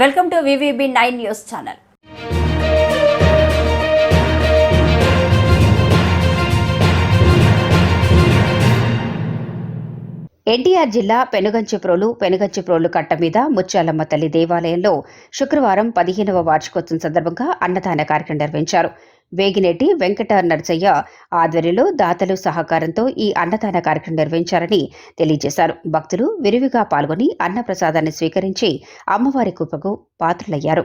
Welcome to VVB nine news channel. NTR జిల్లా పెనుగంచిప్రోలు పెనుగంచిప్రోలు కట్ట మీద ముత్యాలమ్మ తల్లి దేవాలయంలో శుక్రవారం పదిహేనవ వార్షికోత్సవం సందర్భంగా అన్నదాన కార్యక్రమం నిర్వహించారు. వేగినేటి వెంకట నర్సయ్య ఆధ్వర్యంలో దాతలు సహకారంతో ఈ అన్నదాన కార్యక్రమం నిర్వహించారని తెలియజేశారు. భక్తులు విరివిగా పాల్గొని అన్నప్రసాదాన్ని స్వీకరించి అమ్మవారి కృపకు పాత్రులయ్యారు.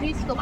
తీసుకో